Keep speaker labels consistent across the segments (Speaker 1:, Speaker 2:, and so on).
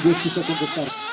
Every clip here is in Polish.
Speaker 1: 30 sekund do startu.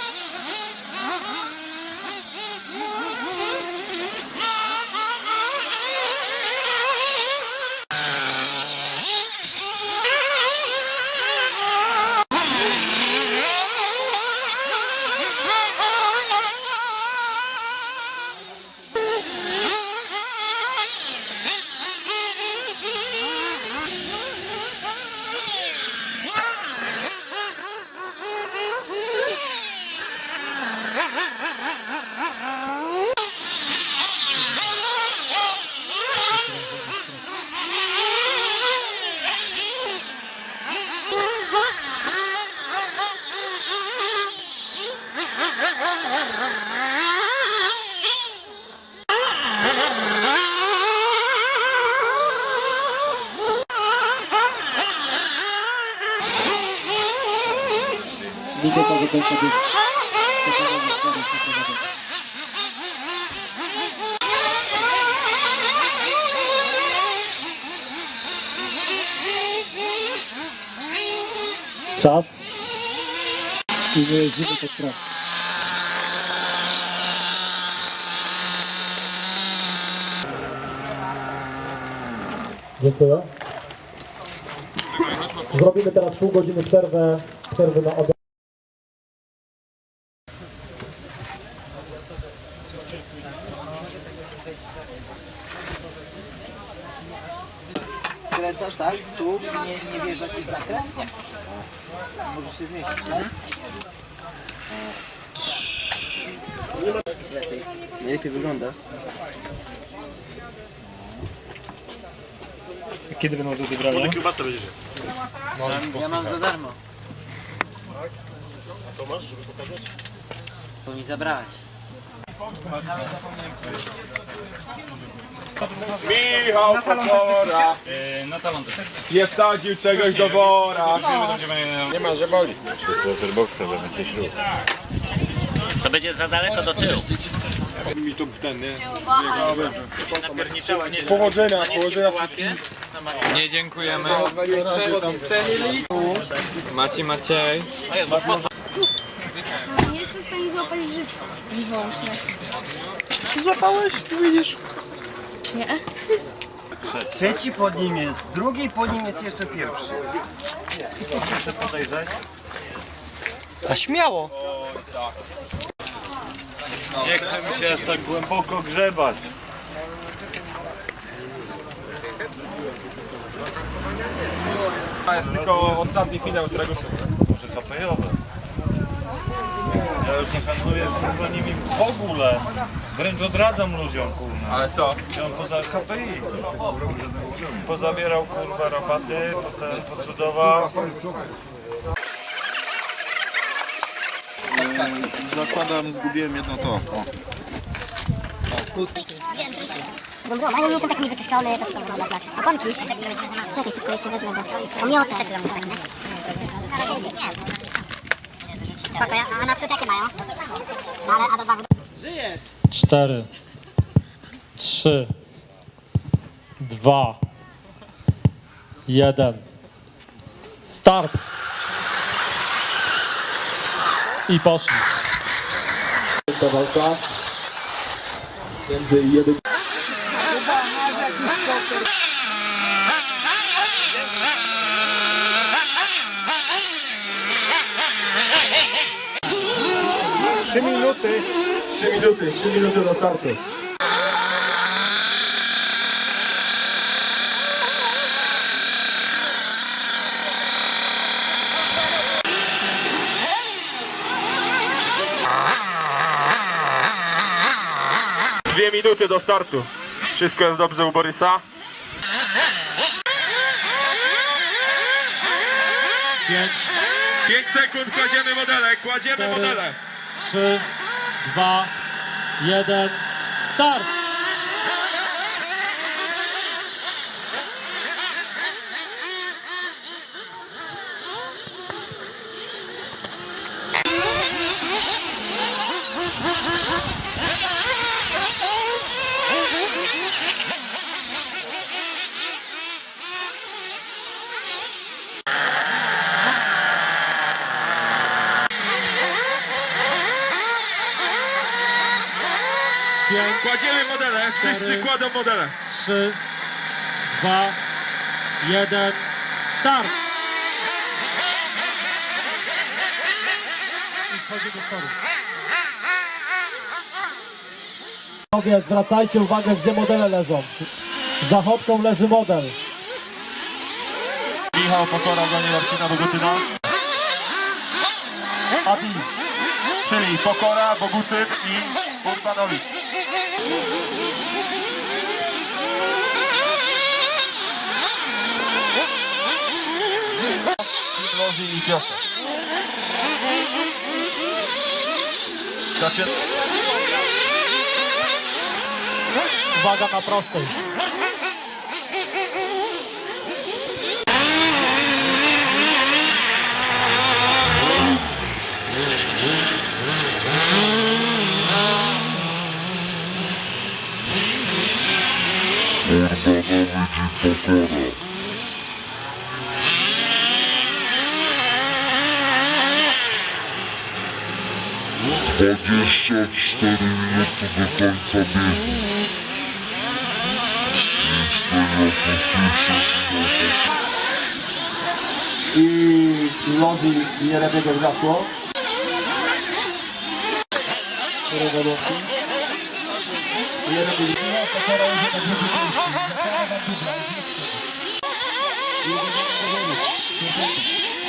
Speaker 1: Minuta do końca biegu. Czas. I nie jeździmy pod prąd. Dziękuję. Zrobimy teraz pół godziny przerwę, przerwy na obiad.
Speaker 2: Skręcasz, tak? Tu nie, nie wjeżdża ci w zakręt? Nie. Możesz się zmieścić, tak? Lepiej. Najlepiej wygląda.
Speaker 3: Kiedy będą do odebrania?
Speaker 2: Ja mam za darmo. To mi zabrałeś.
Speaker 4: Michał Pokora
Speaker 3: Yy, na talonty.
Speaker 4: nie wsadził czegoś do wora.
Speaker 3: Nie ma.
Speaker 5: To będzie za daleko do tyłu.
Speaker 4: Mi tu ten, nie?
Speaker 5: Napierniczała, nie, że
Speaker 4: Powodzenia, powodzenia.
Speaker 6: Nie dziękujemy. Maciej Maciej.
Speaker 7: Nie jestem w stanie złapać grzyb wążny.
Speaker 4: Złapałeś? Widzisz?
Speaker 7: Nie?
Speaker 8: Trzeci pod nim jest, drugi pod nim jest jeszcze pierwszy. A śmiało!
Speaker 3: Nie chce mi się aż tak głęboko grzebać.
Speaker 4: To jest tylko ostatni finał, którego słucham.
Speaker 3: Może HP-owe. Ja już nie handluję kurwa nimi w ogóle. Wręcz odradzam ludziom kurwa.
Speaker 4: Ale co?
Speaker 3: Ja on poza HPI. Pozabierał kurwa rabaty, potem pocudował.
Speaker 4: Zakładam, zgubiłem jedno to.
Speaker 9: Brum, ale nie jestem taki niewyczyszczony, to sporo woda znaczy. Oponki, czekaj, szybko jeszcze wezmę, bo też zamówione. A na przód jakie mają? A dwa w.
Speaker 2: Żyjesz!
Speaker 1: cztery, trzy, dwa, jeden. Start! I poszli. Ta walka między 3 minuty. 3 minuty, 3 minuty do startu.
Speaker 4: Dwie minuty do startu. Wszystko jest dobrze u Borysa.
Speaker 1: Pięć,
Speaker 4: Pięć sekund kładziemy modele, kładziemy modele.
Speaker 1: 3, 2, 1. Start.
Speaker 4: Kładziemy modele, wszyscy kładą modele.
Speaker 1: 3, 2, 1, start! I wchodzi do toru. Panowie, zwracajcie uwagę, gdzie modele leżą. Za chopką leży model.
Speaker 4: Michał Pokora goni Marcina Bogutyna. Adi, czyli Pokora, Bogutyn i Urbanowicz. Piotr. Zaczyna.
Speaker 1: Uwaga na prostej.
Speaker 10: Et lors du
Speaker 2: dialogue de l'Artois, Thank
Speaker 4: you.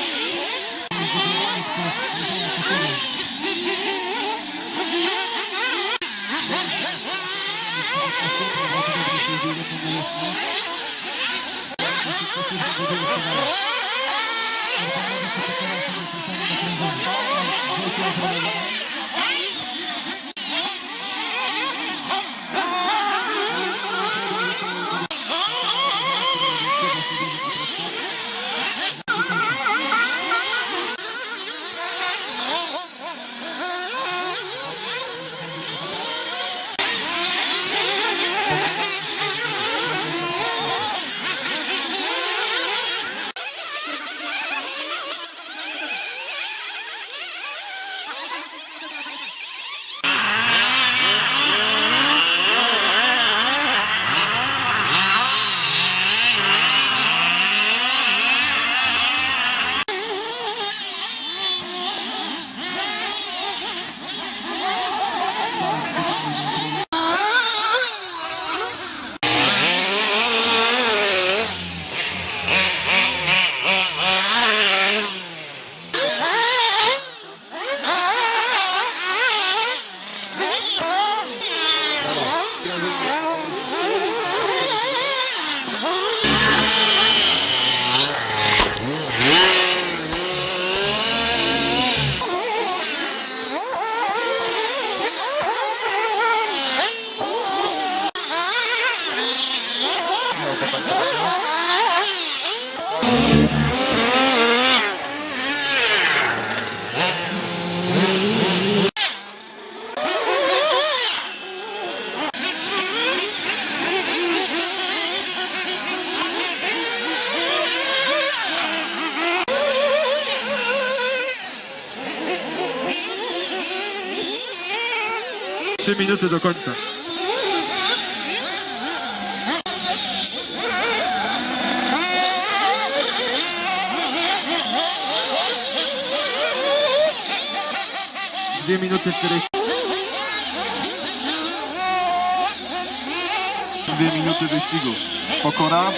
Speaker 4: minuty do końca. Dwie minuty 40. Dwie minuty wyścigu. Pokora.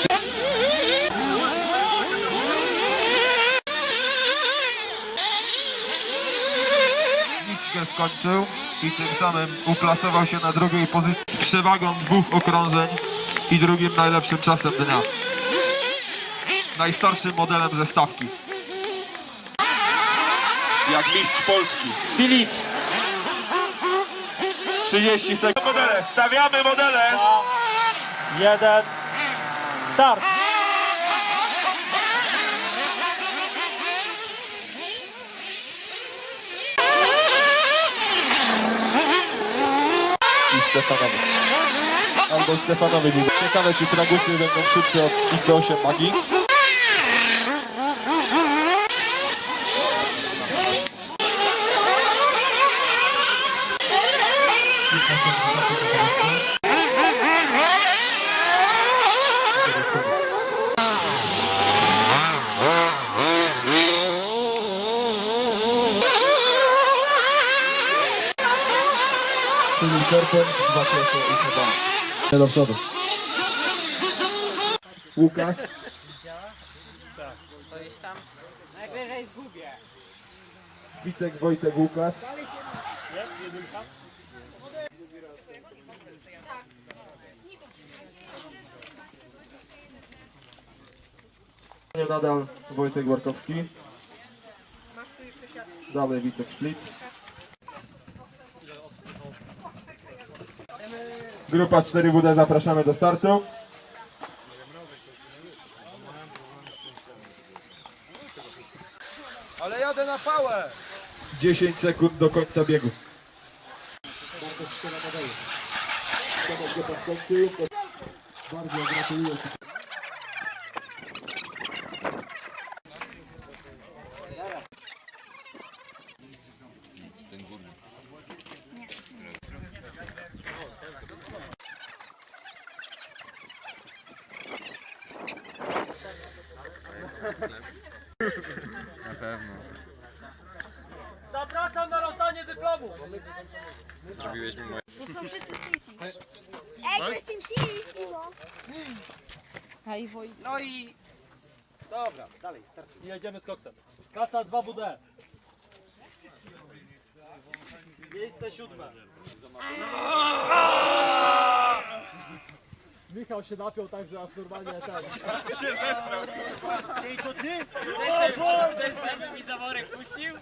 Speaker 4: Skończył i tym samym uplasował się na drugiej pozycji przewagą dwóch okrążeń i drugim najlepszym czasem dnia. Najstarszym modelem ze stawki. Jak mistrz Polski.
Speaker 3: Filip,
Speaker 4: 30 sekund. Modele, stawiamy modele.
Speaker 3: 1, start!
Speaker 4: I Stefanowicz. Albo Stefanowicz. Ciekawe, czy tragusy będą szybsze od IC8 Magii. Serpent, dwa kresy i chyba. Do przodu. Łukasz.
Speaker 1: Najwyżej zgubię.
Speaker 4: Wicek, Wojtek, Łukasz. Nadal Wojtek Warkowski. Dalej Wicek Szplit. Grupa 4WD zapraszamy do startu.
Speaker 11: Ale jadę na pałę!
Speaker 4: 10 sekund do końca biegu. Bardzo gratuluję.
Speaker 6: Na pewno.
Speaker 1: Zapraszam na rozdanie dyplomu.
Speaker 6: Zrobiłeś mi moje...
Speaker 7: To są wszyscy z Team C. Ej, to jest Team C! Iwo. Hej, Woj.
Speaker 11: No i... Dobra, dalej, startuj.
Speaker 4: I jedziemy z koksem. Klasa 2WD. Miejsce siódme. Michał się napiął tak, że aż normalnie ten.
Speaker 11: Ej, to ty?
Speaker 1: mi zaworek puścił?